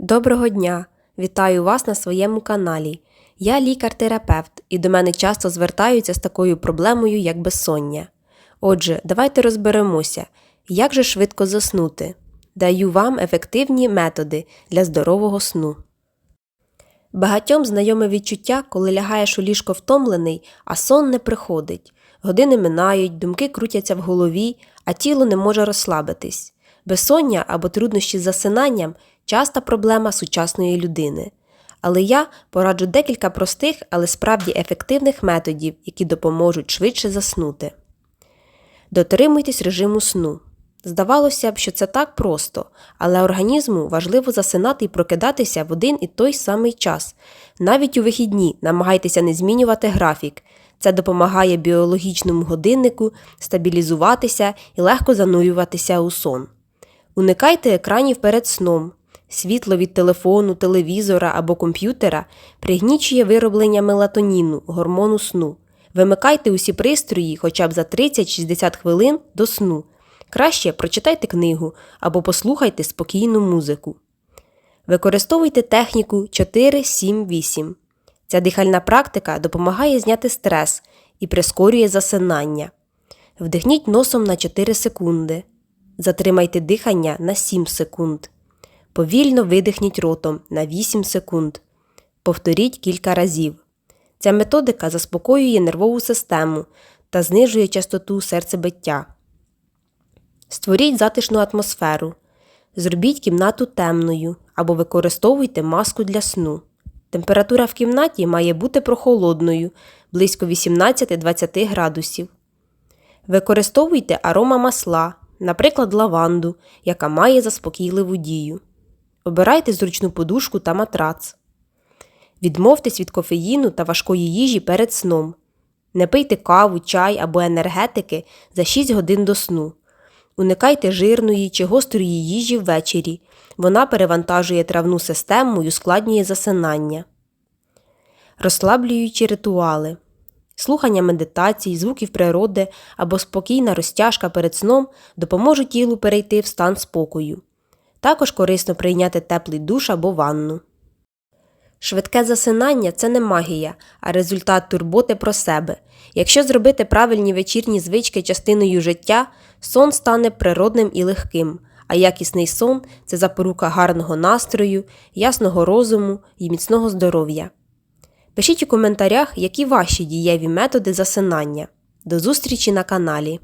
Доброго дня! Вітаю вас на своєму каналі. Я лікар-терапевт, і до мене часто звертаються з такою проблемою, як безсоння. Отже, давайте розберемося, як же швидко заснути. Даю вам ефективні методи для здорового сну. Багатьом знайоме відчуття, коли лягаєш у ліжко втомлений, а сон не приходить. Години минають, думки крутяться в голові, а тіло не може розслабитись. Безсоння або труднощі з засинанням часта проблема сучасної людини. Але я пораджу декілька простих, але справді ефективних методів, які допоможуть швидше заснути. Дотримуйтесь режиму сну. Здавалося б, що це так просто, але організму важливо засинати і прокидатися в один і той самий час. Навіть у вихідні намагайтеся не змінювати графік. Це допомагає біологічному годиннику стабілізуватися і легко занурюватися у сон. Уникайте екранів перед сном. Світло від телефону, телевізора або комп'ютера пригнічує вироблення мелатоніну, гормону сну. Вимикайте усі пристрої хоча б за 30-60 хвилин до сну. Краще прочитайте книгу або послухайте спокійну музику. Використовуйте техніку 4-7-8. Ця дихальна практика допомагає зняти стрес і прискорює засинання. Вдихніть носом на 4 секунди. Затримайте дихання на 7 секунд. Повільно видихніть ротом на 8 секунд. Повторіть кілька разів. Ця методика заспокоює нервову систему та знижує частоту серцебиття. Створіть затишну атмосферу. Зробіть кімнату темною або використовуйте маску для сну. Температура в кімнаті має бути прохолодною близько 18-20 градусів. Використовуйте аромамасла, наприклад, лаванду, яка має заспокійливу дію. Обирайте зручну подушку та матрац. Відмовтесь від кофеїну та важкої їжі перед сном. Не пийте каву, чай або енергетики за 6 годин до сну. Уникайте жирної чи гострої їжі ввечері. Вона перевантажує травну систему і ускладнює засинання. Розслаблюючі ритуали. Слухання медитацій, звуків природи або спокійна розтяжка перед сном допоможуть тілу перейти в стан спокою. Також корисно прийняти теплий душ або ванну. Швидке засинання це не магія, а результат турботи про себе. Якщо зробити правильні вечірні звички частиною життя, сон стане природним і легким, а якісний сон це запорука гарного настрою, ясного розуму і міцного здоров'я. Пишіть у коментарях, які ваші дієві методи засинання. До зустрічі на каналі!